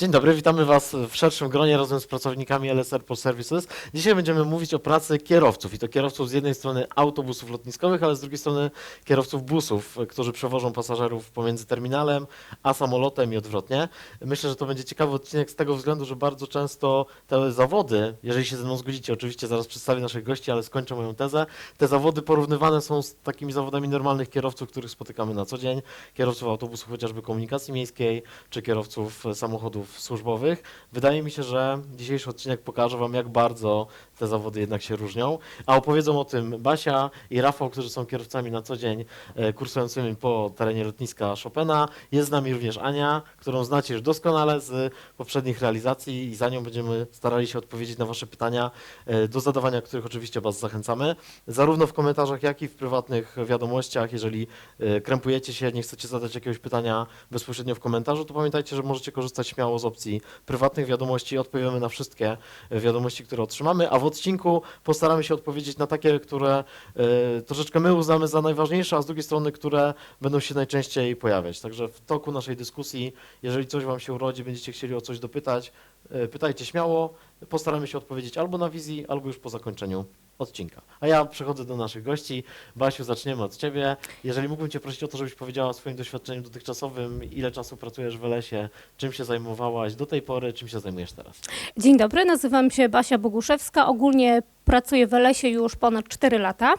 Dzień dobry, witamy Was w szerszym gronie razem z pracownikami LSR Post Services. Dzisiaj będziemy mówić o pracy kierowców i to kierowców z jednej strony autobusów lotniskowych, ale z drugiej strony kierowców busów, którzy przewożą pasażerów pomiędzy terminalem a samolotem i odwrotnie. Myślę, że to będzie ciekawy odcinek z tego względu, że bardzo często te zawody, jeżeli się ze mną zgodzicie, oczywiście zaraz przedstawię naszych gości, ale skończę moją tezę, te zawody porównywane są z takimi zawodami normalnych kierowców, których spotykamy na co dzień, kierowców autobusów chociażby komunikacji miejskiej, czy kierowców samochodów służbowych. Wydaje mi się, że dzisiejszy odcinek pokaże Wam, jak bardzo te zawody jednak się różnią. A opowiedzą o tym Basia i Rafał, którzy są kierowcami na co dzień e, kursującymi po terenie lotniska Chopina. Jest z nami również Ania, którą znacie już doskonale z poprzednich realizacji i za nią będziemy starali się odpowiedzieć na Wasze pytania, e, do zadawania których oczywiście Was zachęcamy. Zarówno w komentarzach, jak i w prywatnych wiadomościach. Jeżeli e, krępujecie się, nie chcecie zadać jakiegoś pytania bezpośrednio w komentarzu, to pamiętajcie, że możecie korzystać śmiało z opcji prywatnych wiadomości. Odpowiemy na wszystkie wiadomości, które otrzymamy, a w odcinku postaramy się odpowiedzieć na takie, które e, troszeczkę my uznamy za najważniejsze, a z drugiej strony, które będą się najczęściej pojawiać. Także w toku naszej dyskusji, jeżeli coś Wam się urodzi, będziecie chcieli o coś dopytać, e, pytajcie śmiało. Postaramy się odpowiedzieć albo na wizji, albo już po zakończeniu odcinka. A ja przechodzę do naszych gości. Basiu, zaczniemy od Ciebie. Jeżeli mógłbym Cię prosić o to, żebyś powiedziała o swoim doświadczeniu dotychczasowym, ile czasu pracujesz w LS-ie, czym się zajmowałaś do tej pory, czym się zajmujesz teraz? Dzień dobry, nazywam się Basia Boguszewska. Ogólnie pracuję w Lesie już ponad 4 lata.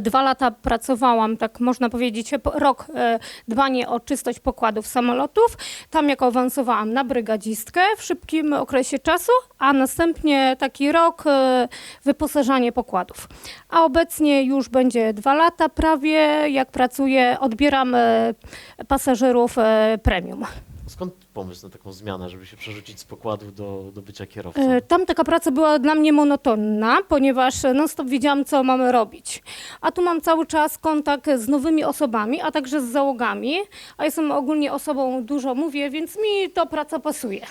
Dwa lata pracowałam, tak można powiedzieć, po- rok e, dbanie o czystość pokładów samolotów. Tam jak awansowałam na brygadzistkę w szybkim okresie czasu, a następnie taki rok e, wyposażanie pokładów. A obecnie już będzie dwa lata prawie, jak pracuję, odbieram e, pasażerów e, premium. Skąd pomysł na taką zmianę, żeby się przerzucić z pokładów do, do bycia kierowcą? E, Tam taka praca była dla mnie monotonna, ponieważ non-stop wiedziałam, co mamy robić. A tu mam cały czas kontakt z nowymi osobami, a także z załogami, a jestem ogólnie osobą, dużo mówię, więc mi to praca pasuje.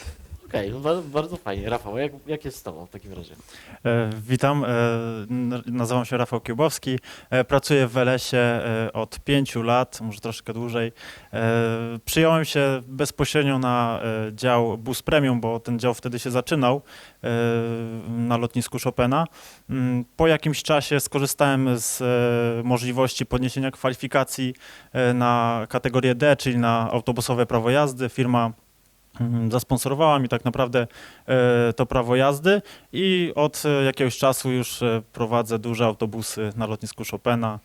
Okej, ba- bardzo fajnie. Rafał, jak, jak jest z Tobą w takim razie? E, Witam, e, nazywam się Rafał Kiełbowski. E, Pracuję w LS-ie e, od pięciu lat, może troszkę dłużej. Przyjąłem się bezpośrednio na dział Bus Premium, bo ten dział wtedy się zaczynał na lotnisku Chopina. Mm, Po jakimś czasie skorzystałem z możliwości podniesienia kwalifikacji na kategorię D, czyli na autobusowe prawo jazdy. Firma zasponsorowała mi tak naprawdę e, to prawo jazdy i od e, jakiegoś czasu już e, prowadzę duże autobusy na lotnisku Chopina.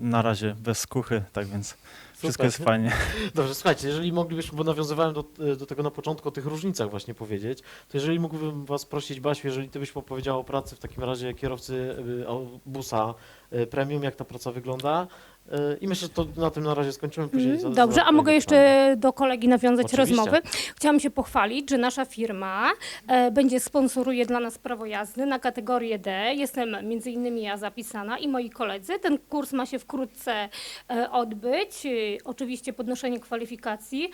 Na razie bez skuchy, tak więc wszystko Super. jest fajnie. Dobrze, słuchajcie, jeżeli moglibyśmy, bo nawiązywałem do, do tego na początku o tych różnicach właśnie powiedzieć, to jeżeli mógłbym Was prosić, Basiu, jeżeli Ty byś opowiedziała o pracy w takim razie kierowcy busa premium, jak ta praca wygląda i myślę, że to na tym na razie skończymy później. Mhm, za- Dobrze, za a mogę jeszcze do kolegi nawiązać Oczywiście. rozmowy. Chciałam się pochwalić, że nasza firma e, będzie sponsoruje dla nas prawo jazdy na kategorię D. Jestem między innymi ja zapisana i moi koledzy. Ten kurs ma się wkrótce e, odbyć. E, oczywiście podnoszenie kwalifikacji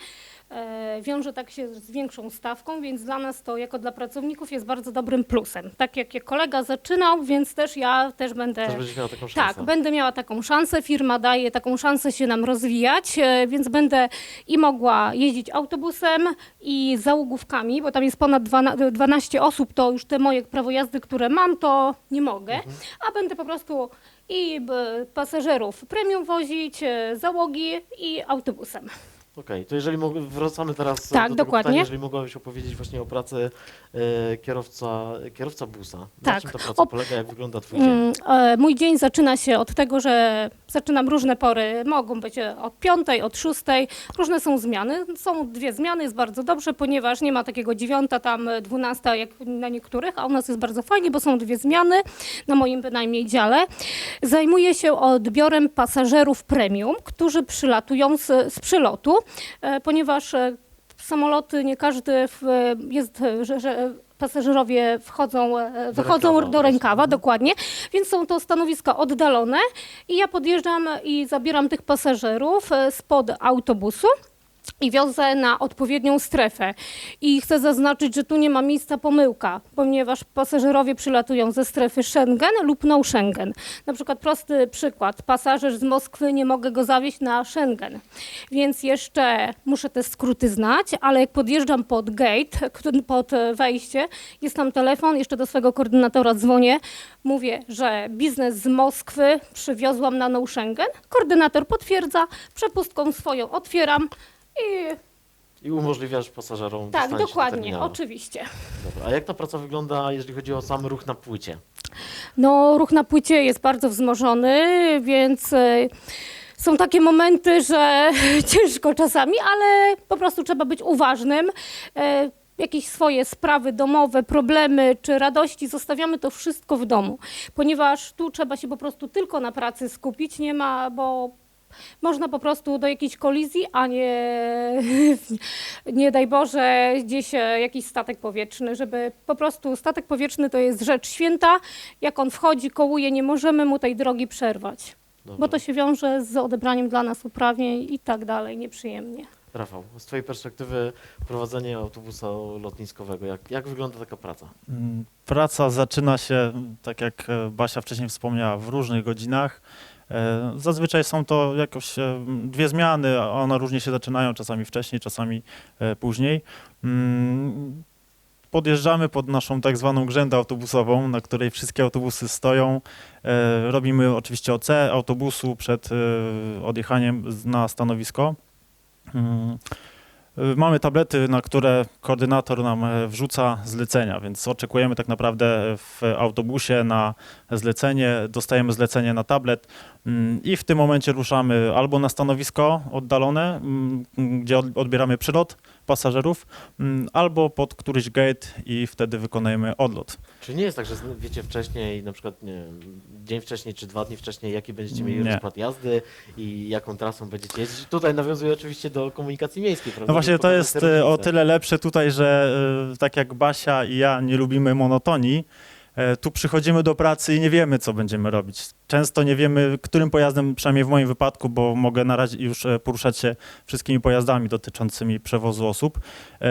wiąże tak się z większą stawką, więc dla nas to jako dla pracowników jest bardzo dobrym plusem. Tak jak kolega zaczynał, więc też ja też będę... Też będziesz miała taką szansę. Tak, będę miała taką szansę. Firma daje taką szansę się nam rozwijać, e, więc będę i mogła jeździć autobusem i załogówkami, bo tam jest ponad dwana- 12 osób, to już te moje prawo jazdy, które mam, to nie mogę, Mhm. a będę po prostu i pasażerów premium wozić, e, załogi i autobusem. Okej, to jeżeli mógł, wracamy teraz Tak, do tego dokładnie. pytania, jeżeli mogłabyś opowiedzieć właśnie o pracy e, kierowca, kierowca busa. Na Tak. czym ta praca O- polega, jak wygląda Twój dzień? Mm, e, Mój dzień zaczyna się od tego, że zaczynam różne pory, mogą być e, od piątej, od szóstej, różne są zmiany. Są dwie zmiany, jest bardzo dobrze, ponieważ nie ma takiego dziewiąta, tam e, dwunasta jak na niektórych, a u nas jest bardzo fajnie, bo są dwie zmiany, na moim bynajmniej dziale. Zajmuję się odbiorem pasażerów premium, którzy przylatują z, z przylotu, e, ponieważ e, samoloty nie każdy w, jest, e, że, że pasażerowie wchodzą, e, wychodzą rękawa do prostu. rękawa, Mhm. dokładnie, więc są to stanowiska oddalone i ja podjeżdżam i zabieram tych pasażerów e, spod autobusu. I wiozę na odpowiednią strefę. I chcę zaznaczyć, że tu nie ma miejsca pomyłka, ponieważ pasażerowie przylatują ze strefy Schengen lub no Schengen. Na przykład prosty przykład, pasażer z Moskwy nie mogę go zawieźć na Schengen, więc jeszcze muszę te skróty znać, ale jak podjeżdżam pod gate, pod wejście, jest tam telefon, jeszcze do swojego koordynatora dzwonię, mówię, że biznes z Moskwy przywiozłam na no Schengen, koordynator potwierdza, przepustką swoją otwieram i I umożliwiasz pasażerom tak, dostanie się do dokładnie, terminalu. oczywiście. Dobra. A jak ta praca wygląda, jeżeli chodzi o sam ruch na płycie? No, ruch na płycie jest bardzo wzmożony, więc e, są takie momenty, że ciężko czasami, ale po prostu trzeba być uważnym. E, Jakieś swoje sprawy domowe, problemy czy radości, zostawiamy to wszystko w domu, ponieważ tu trzeba się po prostu tylko na pracy skupić, nie ma, bo można po prostu do jakiejś kolizji, a nie, nie daj Boże, gdzieś e, jakiś statek powietrzny, żeby po prostu statek powietrzny to jest rzecz święta. Jak on wchodzi, kołuje, nie możemy mu tej drogi przerwać, Dobra. bo to się wiąże z odebraniem dla nas uprawnień i tak dalej, nieprzyjemnie. Rafał, z Twojej perspektywy prowadzenie autobusa lotniskowego, jak, jak wygląda taka praca? Mm, Praca zaczyna się, tak jak e, Basia wcześniej wspomniała, w różnych godzinach. E, Zazwyczaj są to jakoś e, dwie zmiany, one różnie się zaczynają, czasami wcześniej, czasami e, później. Mm, Podjeżdżamy pod naszą tak zwaną grzędę autobusową, na której wszystkie autobusy stoją. Robimy oczywiście OC autobusu przed odjechaniem na stanowisko. Mamy tablety, na które koordynator nam e, wrzuca zlecenia, więc oczekujemy tak naprawdę w autobusie na zlecenie, dostajemy zlecenie na tablet mm, i w tym momencie ruszamy albo na stanowisko oddalone, mm, gdzie od- odbieramy przylot pasażerów, mm, albo pod któryś gate i wtedy wykonujemy odlot. Czy nie jest tak, że wiecie wcześniej, na przykład wiem, dzień wcześniej czy dwa dni wcześniej, jaki będziecie mieli Nie. rozkład jazdy i jaką trasą będziecie jeździć? Tutaj nawiązuję oczywiście do komunikacji miejskiej, prawda? No właśnie to jest e, o tyle lepsze tutaj, że e, tak jak Basia i ja nie lubimy monotonii, tu przychodzimy do pracy i nie wiemy, co będziemy robić. Często nie wiemy, którym pojazdem, przynajmniej w moim wypadku, bo mogę na razie już e, poruszać się wszystkimi pojazdami dotyczącymi przewozu osób. E,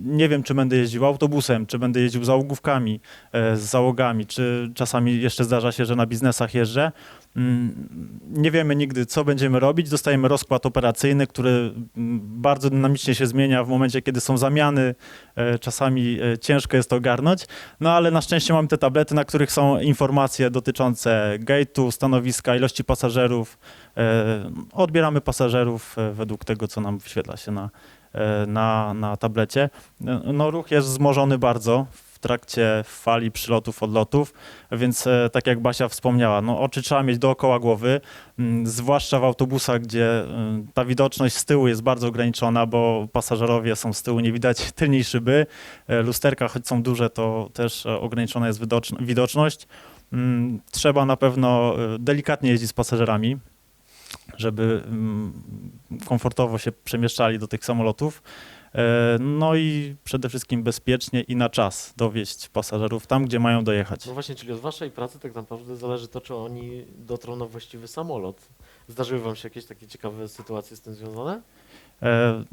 Nie wiem, czy będę jeździł autobusem, czy będę jeździł załogówkami, e, z załogami, czy czasami jeszcze zdarza się, że na biznesach jeżdżę. Mm, Nie wiemy nigdy, co będziemy robić. Dostajemy rozkład operacyjny, który mm, bardzo dynamicznie się zmienia w momencie, kiedy są zamiany. E, Czasami e, ciężko jest to ogarnąć, no ale na szczęście mamy te tablety, na których są informacje dotyczące gate'u, stanowiska, ilości pasażerów. E, Odbieramy pasażerów e, według tego, co nam wyświetla się na, e, na, na tablecie. No, ruch jest wzmożony bardzo trakcie fali przylotów, odlotów, więc e, tak jak Basia wspomniała, no, oczy trzeba mieć dookoła głowy, mm, zwłaszcza w autobusach, gdzie mm, ta widoczność z tyłu jest bardzo ograniczona, bo pasażerowie są z tyłu, nie widać tylniej szyby. E, Lusterka, choć są duże, to też e, ograniczona jest widocz- widoczność. Mm, Trzeba na pewno e, delikatnie jeździć z pasażerami, żeby mm, komfortowo się przemieszczali do tych samolotów. E, No i przede wszystkim bezpiecznie i na czas dowieść pasażerów tam, gdzie mają dojechać. No właśnie, czyli od waszej pracy tak naprawdę zależy to, czy oni dotrą na właściwy samolot. Zdarzyły wam się jakieś takie ciekawe sytuacje z tym związane? E,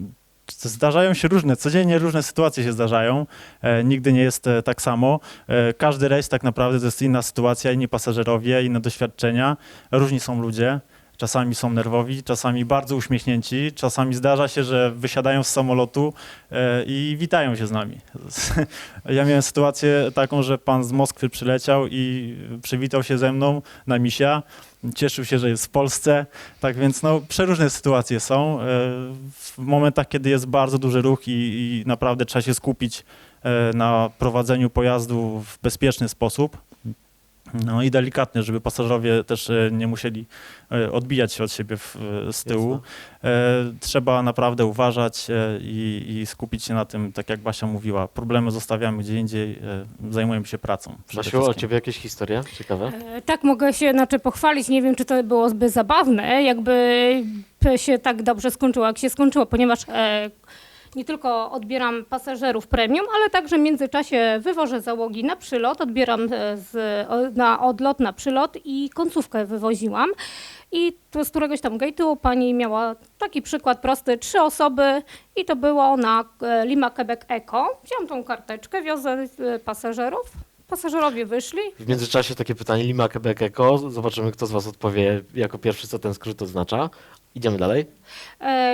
Zdarzają się różne, codziennie różne sytuacje się zdarzają. E, nigdy nie jest e, tak samo. E, każdy rejs tak naprawdę to jest inna sytuacja, inni pasażerowie, inne doświadczenia. Różni są ludzie. Czasami są nerwowi, czasami bardzo uśmiechnięci, czasami zdarza się, że wysiadają z samolotu e, i witają się z nami. Ja miałem sytuację taką, że pan z Moskwy przyleciał i przywitał się ze mną na misia. Cieszył się, że jest w Polsce. Tak więc no, przeróżne sytuacje są. E, W momentach, kiedy jest bardzo duży ruch i, i naprawdę trzeba się skupić e, na prowadzeniu pojazdu w bezpieczny sposób. No i delikatnie, żeby pasażerowie też e, nie musieli e, odbijać się od siebie w, z tyłu. E, Trzeba naprawdę uważać e, i, i skupić się na tym, tak jak Basia mówiła. Problemy zostawiamy gdzie indziej, e, zajmujemy się pracą. Basiu, o ciebie jakieś historie ciekawe? E, Tak, mogę się znaczy, pochwalić. Nie wiem, czy to byłoby zabawne, jakby się tak dobrze skończyło, jak się skończyło, ponieważ e, nie tylko odbieram pasażerów premium, ale także w międzyczasie wywożę załogi na przylot, odbieram e, z, na odlot, na przylot i końcówkę wywoziłam. I tu z któregoś tam gate'u pani miała taki przykład prosty, trzy osoby i to było na e, Lima Quebec Eco. Wziąłam tą karteczkę, wiozę e, pasażerów, pasażerowie wyszli, W międzyczasie takie pytanie Lima Quebec Eco. Zobaczymy, kto z Was odpowie jako pierwszy, co ten skrót oznacza. Idziemy dalej.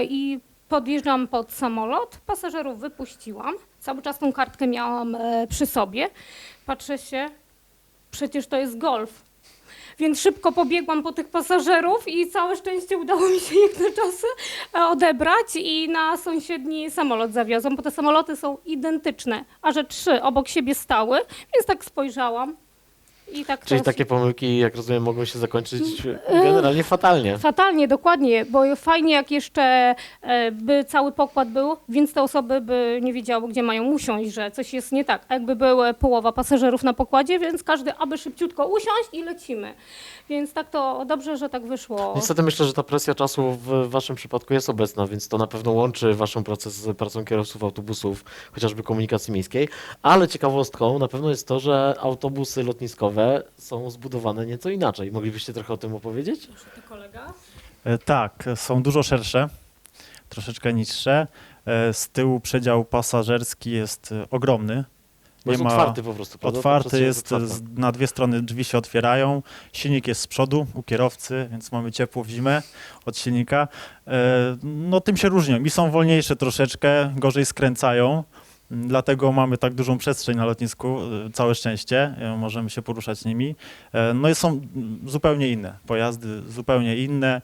I podjeżdżam pod samolot, pasażerów wypuściłam, cały czas tą kartkę miałam e, przy sobie, patrzę się, przecież to jest golf. Więc szybko pobiegłam po tych pasażerów i całe szczęście udało mi się ich na czas e, odebrać i na sąsiedni samolot zawiozłam, bo te samoloty są identyczne, a że trzy obok siebie stały, więc tak spojrzałam i tak Czyli takie pomyłki, jak rozumiem, mogą się zakończyć generalnie fatalnie. Fatalnie, dokładnie, bo fajnie jak jeszcze e, by cały pokład był, więc te osoby by nie wiedziały, gdzie mają usiąść, że coś jest nie tak. A Jakby była połowa pasażerów na pokładzie, więc każdy aby szybciutko usiąść i lecimy. Więc tak to dobrze, że tak wyszło. Niestety myślę, że ta presja czasu w Waszym przypadku jest obecna, więc to na pewno łączy Waszą pracę z pracą kierowców autobusów, chociażby komunikacji miejskiej. Ale ciekawostką na pewno jest to, że autobusy lotniskowe są zbudowane nieco inaczej. Moglibyście trochę o tym opowiedzieć? kolega. E, Tak, są dużo szersze, troszeczkę niższe. E, Z tyłu przedział pasażerski jest e, ogromny. Bo jest otwarty po prostu, prawda? Otwarty jest, z- na dwie strony drzwi się otwierają, silnik jest z przodu u kierowcy, więc mamy ciepło w zimę od silnika. No tym się różnią i są wolniejsze troszeczkę, gorzej skręcają, dlatego mamy tak dużą przestrzeń na lotnisku, e, całe szczęście, e, możemy się poruszać nimi. E, No i są zupełnie inne pojazdy, zupełnie inne,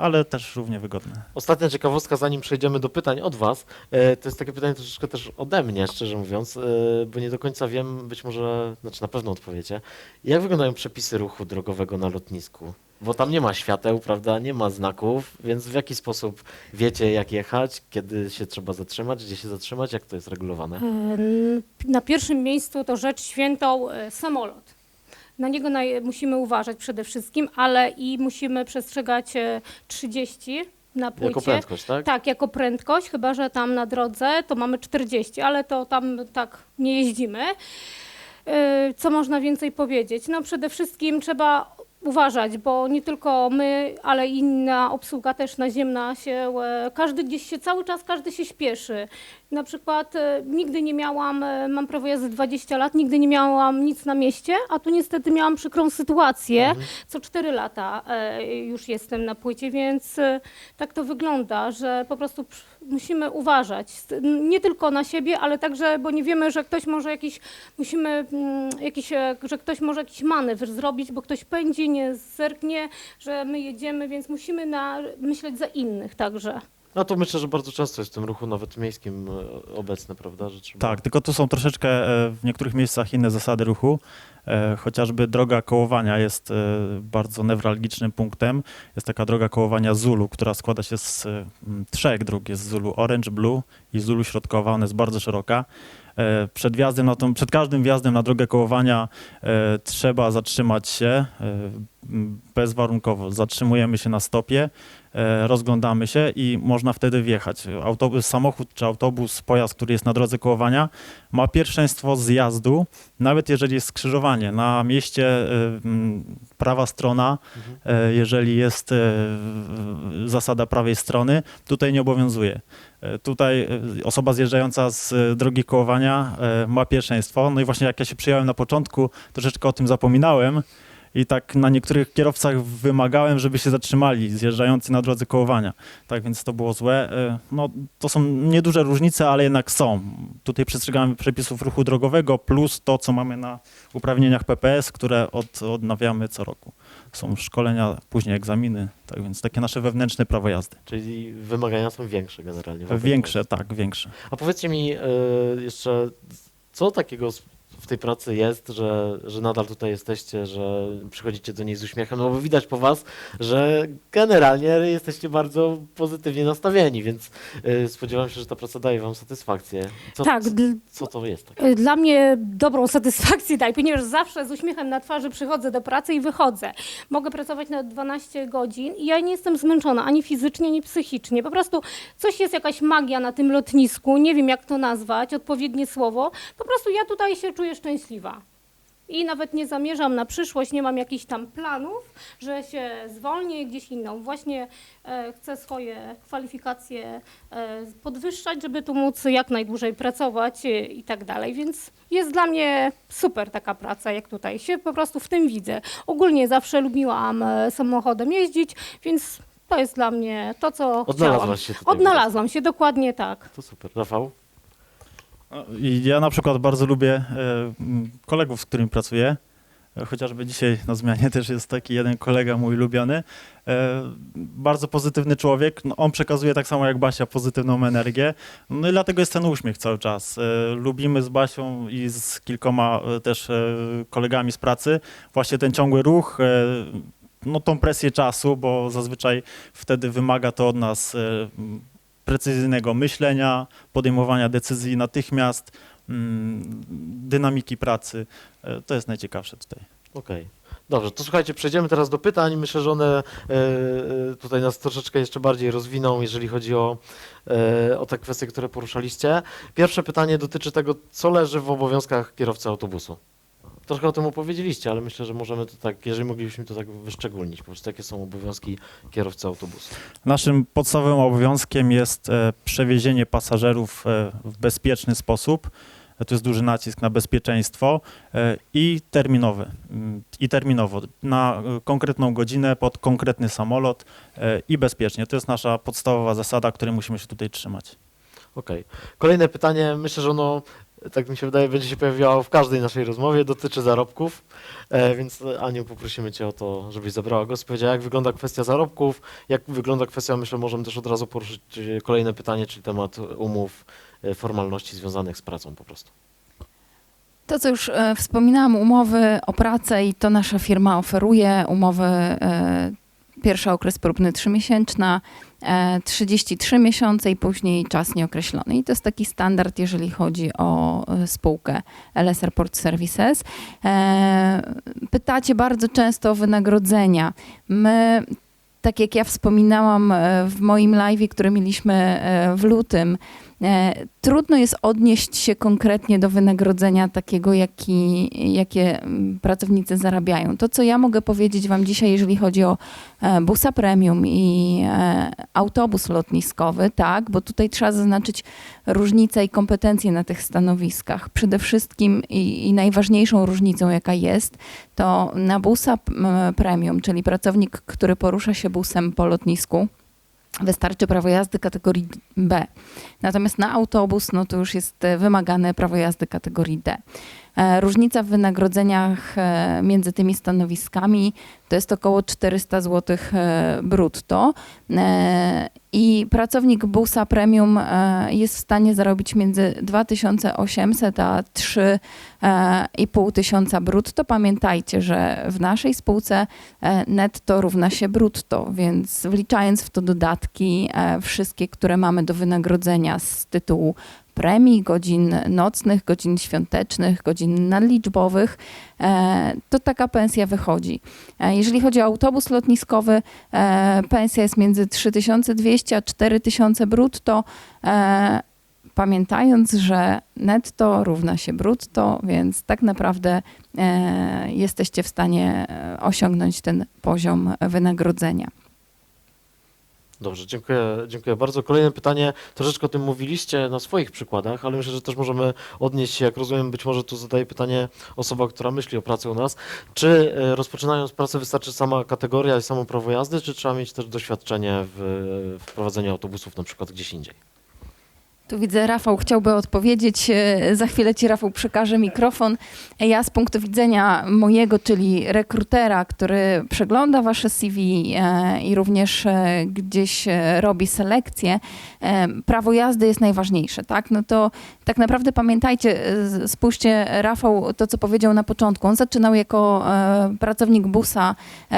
ale też równie wygodne. Ostatnia ciekawostka, zanim przejdziemy do pytań od Was, to jest takie pytanie troszeczkę też ode mnie, szczerze mówiąc, bo nie do końca wiem, być może, znaczy na pewno odpowiecie. Jak wyglądają przepisy ruchu drogowego na lotnisku? Bo tam nie ma świateł, prawda, nie ma znaków, więc w jaki sposób wiecie, jak jechać, kiedy się trzeba zatrzymać, gdzie się zatrzymać, jak to jest regulowane? Em, Na pierwszym miejscu to rzecz świętą e, samolot. Na niego musimy uważać przede wszystkim, ale i musimy przestrzegać e, 30 na płycie. Jako prędkość, tak? Tak, jako prędkość, chyba że tam na drodze to mamy 40, ale to tam tak nie jeździmy. Yy, Co można więcej powiedzieć? No przede wszystkim trzeba uważać, bo nie tylko my, ale inna obsługa też naziemna się, e, każdy gdzieś się, cały czas każdy się śpieszy. Na przykład e, nigdy nie miałam, e, mam prawo jazdy 20 lat, nigdy nie miałam nic na mieście, a tu niestety miałam przykrą sytuację. Mhm. Co 4 lata już jestem na płycie, więc tak to wygląda, że po prostu musimy uważać. Nie tylko na siebie, ale także, bo nie wiemy, że ktoś może jakiś, musimy mm, jakiś, e, że ktoś może jakiś manewr zrobić, bo ktoś pędzi, nie zerknie, że my jedziemy, więc musimy na, myśleć za innych także. No to myślę, że bardzo często jest w tym ruchu nawet miejskim e, obecne, prawda? Że trzeba... Tak, tylko tu są troszeczkę e, w niektórych miejscach inne zasady ruchu. E, Chociażby droga kołowania jest e, bardzo newralgicznym punktem. Jest taka droga kołowania Zulu, która składa się z trzech dróg. Jest Zulu Orange, Blue i Zulu środkowa. Ona jest bardzo szeroka. Przed wjazdem na tą, przed każdym wjazdem na drogę kołowania trzeba zatrzymać się bezwarunkowo. Zatrzymujemy się na stopie, rozglądamy się i można wtedy wjechać. Autobus, samochód czy autobus, pojazd, który jest na drodze kołowania, ma pierwszeństwo zjazdu, nawet jeżeli jest skrzyżowanie. Na mieście e, prawa strona, Mhm. e, jeżeli jest e, zasada prawej strony, tutaj nie obowiązuje. E, Tutaj e, osoba zjeżdżająca z e, drogi kołowania e, ma pierwszeństwo. No i właśnie jak ja się przyjąłem na początku, troszeczkę o tym zapominałem i tak na niektórych kierowcach wymagałem, żeby się zatrzymali, zjeżdżający na drodze kołowania. Tak więc to było złe. E, No, to są nieduże różnice, ale jednak są. Tutaj przestrzegamy przepisów ruchu drogowego plus to, co mamy na uprawnieniach PPS, które od, odnawiamy co roku. Są szkolenia, później egzaminy, tak więc takie nasze wewnętrzne prawo jazdy. Czyli wymagania są większe generalnie. Większe, tak, większe. A powiedzcie mi e, jeszcze, co takiego w tej pracy jest, że, że nadal tutaj jesteście, że przychodzicie do niej z uśmiechem, no bo widać po was, że generalnie jesteście bardzo pozytywnie nastawieni, więc y, spodziewam się, że ta praca daje wam satysfakcję. Co, tak, co to jest? takie? Y, Dla mnie dobrą satysfakcję daje, ponieważ zawsze z uśmiechem na twarzy przychodzę do pracy i wychodzę. Mogę pracować nawet 12 godzin i ja nie jestem zmęczona ani fizycznie, ani psychicznie. Po prostu coś jest jakaś magia na tym lotnisku, nie wiem jak to nazwać, odpowiednie słowo. Po prostu ja tutaj się czuję szczęśliwa. I nawet nie zamierzam na przyszłość, nie mam jakichś tam planów, że się zwolnię gdzieś inną. Właśnie e, chcę swoje kwalifikacje e, podwyższać, żeby tu móc jak najdłużej pracować e, i tak dalej. Więc jest dla mnie super taka praca, jak tutaj się po prostu w tym widzę. Ogólnie zawsze lubiłam e, samochodem jeździć, więc to jest dla mnie to, co chciałam. Odnalazłaś się tutaj. Odnalazłam się, dokładnie tak. To super. Rafał? Ja na przykład bardzo lubię e, kolegów, z którymi pracuję. E, Chociażby dzisiaj na zmianie też jest taki jeden kolega mój ulubiony. E, Bardzo pozytywny człowiek. No, on przekazuje tak samo jak Basia pozytywną energię. No i dlatego jest ten uśmiech cały czas. Lubimy z Basią i z kilkoma też kolegami z pracy właśnie ten ciągły ruch, no tą presję czasu, bo zazwyczaj wtedy wymaga to od nas precyzyjnego myślenia, podejmowania decyzji natychmiast, mm, dynamiki pracy. E, To jest najciekawsze tutaj. Okej. Dobrze, to słuchajcie, przejdziemy teraz do pytań. Myślę, że one e, e, tutaj nas troszeczkę jeszcze bardziej rozwiną, jeżeli chodzi o, o te kwestie, które poruszaliście. Pierwsze pytanie dotyczy tego, co leży w obowiązkach kierowcy autobusu. Trochę o tym opowiedzieliście, ale myślę, że możemy to tak, jeżeli moglibyśmy to tak wyszczególnić, po prostu jakie są obowiązki kierowcy autobusu. Naszym podstawowym obowiązkiem jest e, przewiezienie pasażerów e, w bezpieczny sposób. Tu jest duży nacisk na bezpieczeństwo e, i terminowy. Mm, I terminowo, na konkretną godzinę, pod konkretny samolot i bezpiecznie. To jest nasza podstawowa zasada, której musimy się tutaj trzymać. Okej. Kolejne pytanie, myślę, że ono, tak mi się wydaje, będzie się pojawiało w każdej naszej rozmowie, dotyczy zarobków, e, więc Aniu poprosimy Cię o to, żebyś zabrała głos, powiedziała jak wygląda kwestia zarobków, jak wygląda kwestia, myślę, możemy też od razu poruszyć e, kolejne pytanie, czyli temat umów, e, formalności związanych z pracą po prostu. To, co już wspominałam, umowy o pracę i to nasza firma oferuje. Umowy, pierwszy okres próbny trzymiesięczna, e, 33 miesiące i później czas nieokreślony. I to jest taki standard, jeżeli chodzi o e, spółkę LSR Port Services. E, pytacie bardzo często o wynagrodzenia. My tak jak ja wspominałam e, w moim live, który mieliśmy e, w lutym, e, trudno jest odnieść się konkretnie do wynagrodzenia takiego, jaki, jakie mm, pracownicy zarabiają. To, co ja mogę powiedzieć Wam dzisiaj, jeżeli chodzi o e, busa premium i e, autobus lotniskowy, tak, bo tutaj trzeba zaznaczyć różnicę i kompetencje na tych stanowiskach. Przede wszystkim i, i najważniejszą różnicą, jaka jest, to na busa premium, czyli pracownik, który porusza się busem po lotnisku, wystarczy prawo jazdy kategorii B. Natomiast na autobus, no to już jest e, wymagane prawo jazdy kategorii D. E, Różnica w wynagrodzeniach e, między tymi stanowiskami to jest około 400 zł e, brutto. I pracownik busa premium jest w stanie zarobić między 2800 a 3500 tysiąca brutto. Pamiętajcie, że w naszej spółce netto równa się brutto, więc wliczając w to dodatki, wszystkie, które mamy do wynagrodzenia z tytułu premii, godzin nocnych, godzin świątecznych, godzin nadliczbowych, e, to taka pensja wychodzi. E, Jeżeli chodzi o autobus lotniskowy, e, pensja jest między 3200 a 4000 brutto. Pamiętając, że netto równa się brutto, więc tak naprawdę jesteście w stanie osiągnąć ten poziom wynagrodzenia. Dobrze, dziękuję, dziękuję bardzo. Kolejne pytanie, troszeczkę o tym mówiliście na swoich przykładach, ale myślę, że też możemy odnieść się, jak rozumiem, być może tu zadaje pytanie osoba, która myśli o pracy u nas. Czy e, rozpoczynając pracę wystarczy sama kategoria i samo prawo jazdy, czy trzeba mieć też doświadczenie w, w prowadzeniu autobusów na przykład gdzieś indziej? Tu widzę, Rafał chciałby odpowiedzieć. E, Za chwilę ci, Rafał, przekażę mikrofon. E, Ja z punktu widzenia mojego, czyli rekrutera, który przegląda wasze CV e, i również gdzieś robi selekcję, prawo jazdy jest najważniejsze, tak? No to tak naprawdę pamiętajcie, spójrzcie, Rafał, to co powiedział na początku. On zaczynał jako pracownik busa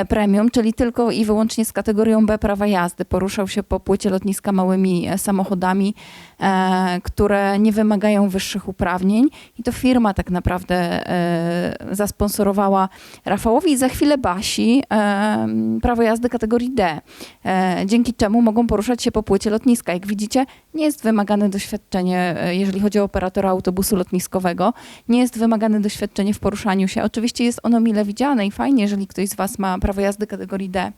premium, czyli tylko i wyłącznie z kategorią B prawa jazdy. Poruszał się po płycie lotniska małymi samochodami, które nie wymagają wyższych uprawnień i to firma tak naprawdę e, zasponsorowała Rafałowi i za chwilę Basi e, prawo jazdy kategorii D, e, dzięki czemu mogą poruszać się po płycie lotniska. Jak widzicie, nie jest wymagane doświadczenie, e, jeżeli chodzi o operatora autobusu lotniskowego, nie jest wymagane doświadczenie w poruszaniu się. Oczywiście jest ono mile widziane i fajnie, jeżeli ktoś z Was ma prawo jazdy kategorii D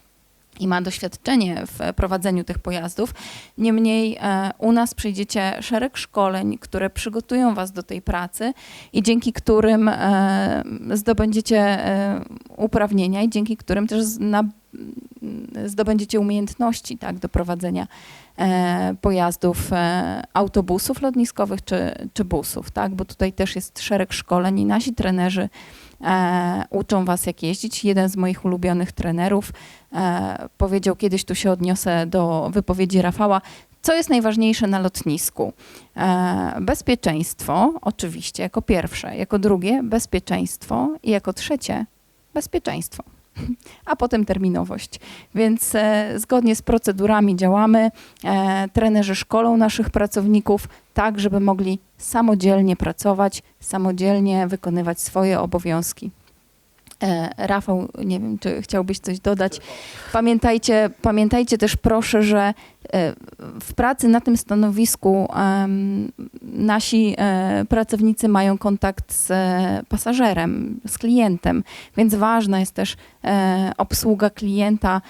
i ma doświadczenie w prowadzeniu tych pojazdów. Niemniej e, u nas przyjdziecie szereg szkoleń, które przygotują Was do tej pracy i dzięki którym e, zdobędziecie e, uprawnienia i dzięki którym też zna, zdobędziecie umiejętności tak, do prowadzenia e, pojazdów, e, autobusów lotniskowych czy, czy busów, tak? bo tutaj też jest szereg szkoleń i nasi trenerzy e, uczą Was jak jeździć. Jeden z moich ulubionych trenerów e, powiedział kiedyś, tu się odniosę do wypowiedzi Rafała, co jest najważniejsze na lotnisku? E, bezpieczeństwo, oczywiście, jako pierwsze, jako drugie bezpieczeństwo i jako trzecie bezpieczeństwo. A potem terminowość. Więc e, zgodnie z procedurami działamy. E, trenerzy szkolą naszych pracowników tak, żeby mogli samodzielnie pracować, samodzielnie wykonywać swoje obowiązki. E, Rafał, nie wiem, czy chciałbyś coś dodać. Pamiętajcie, pamiętajcie też proszę, że w pracy na tym stanowisku nasi e, pracownicy mają kontakt z e, pasażerem, z klientem, więc ważna jest też e, obsługa klienta.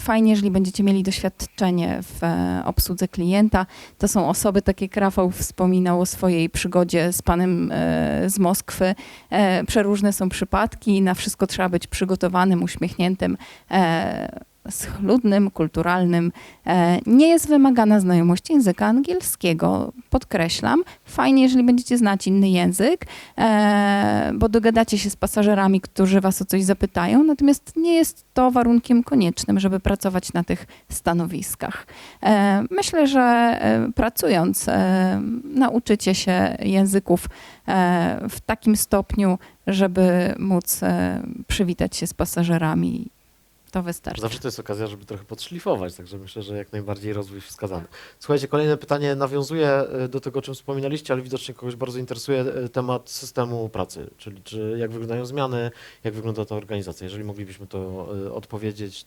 Fajnie, jeżeli będziecie mieli doświadczenie w obsłudze klienta. To są osoby, tak jak Rafał wspominał o swojej przygodzie z panem z Moskwy. Przeróżne są przypadki, na wszystko trzeba być przygotowanym, uśmiechniętym, schludnym, kulturalnym. E, Nie jest wymagana znajomość języka angielskiego, podkreślam. Fajnie, jeżeli będziecie znać inny język, e, bo dogadacie się z pasażerami, którzy was o coś zapytają, natomiast nie jest to warunkiem koniecznym, żeby pracować na tych stanowiskach. E, Myślę, że pracując nauczycie się języków w takim stopniu, żeby móc przywitać się z pasażerami. To wystarczy. Zawsze to jest okazja, żeby trochę podszlifować, także myślę, że jak najbardziej rozwój wskazany. Słuchajcie, kolejne pytanie nawiązuje e, do tego, o czym wspominaliście, ale widocznie kogoś bardzo interesuje e, temat systemu pracy, czyli czy jak wyglądają zmiany, jak wygląda ta organizacja. Jeżeli moglibyśmy to e, odpowiedzieć,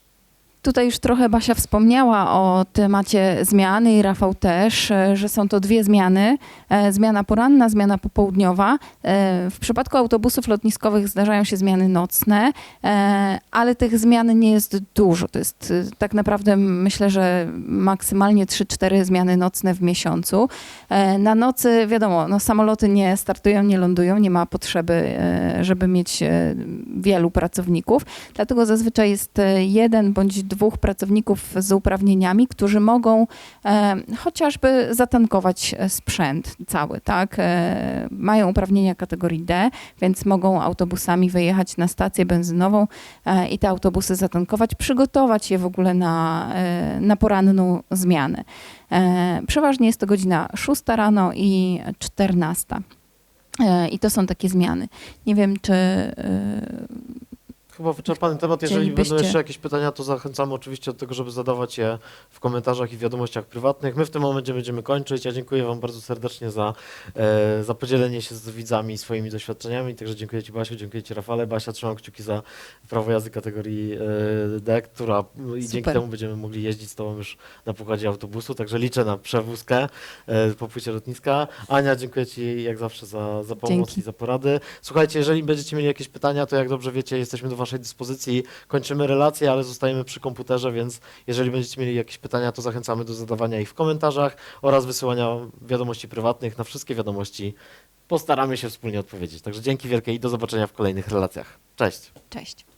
Tutaj już trochę Basia wspomniała o temacie zmiany i Rafał też, e, że są to dwie zmiany. E, Zmiana poranna, zmiana popołudniowa. E, W przypadku autobusów lotniskowych zdarzają się zmiany nocne, ale tych zmian nie jest dużo. To jest tak naprawdę myślę, że maksymalnie 3-4 zmiany nocne w miesiącu. Na nocy wiadomo, no samoloty nie startują, nie lądują, nie ma potrzeby, żeby mieć wielu pracowników. Dlatego zazwyczaj jest jeden bądź dwóch pracowników z uprawnieniami, którzy mogą e, chociażby zatankować e, sprzęt cały, tak? E, mają uprawnienia kategorii D, więc mogą autobusami wyjechać na stację benzynową e, i te autobusy zatankować, przygotować je w ogóle na, e, na poranną zmianę. E, przeważnie jest to godzina 6 rano i 14. E, I to są takie zmiany. Nie wiem, czy Chyba wyczerpany temat. Jeżeli będą jeszcze jakieś pytania, to zachęcamy oczywiście do tego, żeby zadawać je w komentarzach i wiadomościach prywatnych. My w tym momencie będziemy kończyć. Ja dziękuję Wam bardzo serdecznie za, e, za podzielenie się z widzami swoimi doświadczeniami. Także dziękuję Ci Basiu, dziękuję Ci Rafale. Basia, trzymam kciuki za prawo jazdy kategorii e, D, która i dzięki temu będziemy mogli jeździć z Tobą już na pokładzie autobusu. Także liczę na przewózkę e, po płycie lotniska. Ania, dziękuję Ci jak zawsze za, za pomoc Dzięki. i za porady. Słuchajcie, jeżeli będziecie mieli jakieś pytania, to jak dobrze wiecie, jesteśmy do Waszej dyspozycji. Kończymy relację, ale zostajemy przy komputerze, więc jeżeli będziecie mieli jakieś pytania, to zachęcamy do zadawania ich w komentarzach oraz wysyłania wiadomości prywatnych. Na wszystkie wiadomości postaramy się wspólnie odpowiedzieć. Także dzięki wielkie i do zobaczenia w kolejnych relacjach. Cześć! cześć.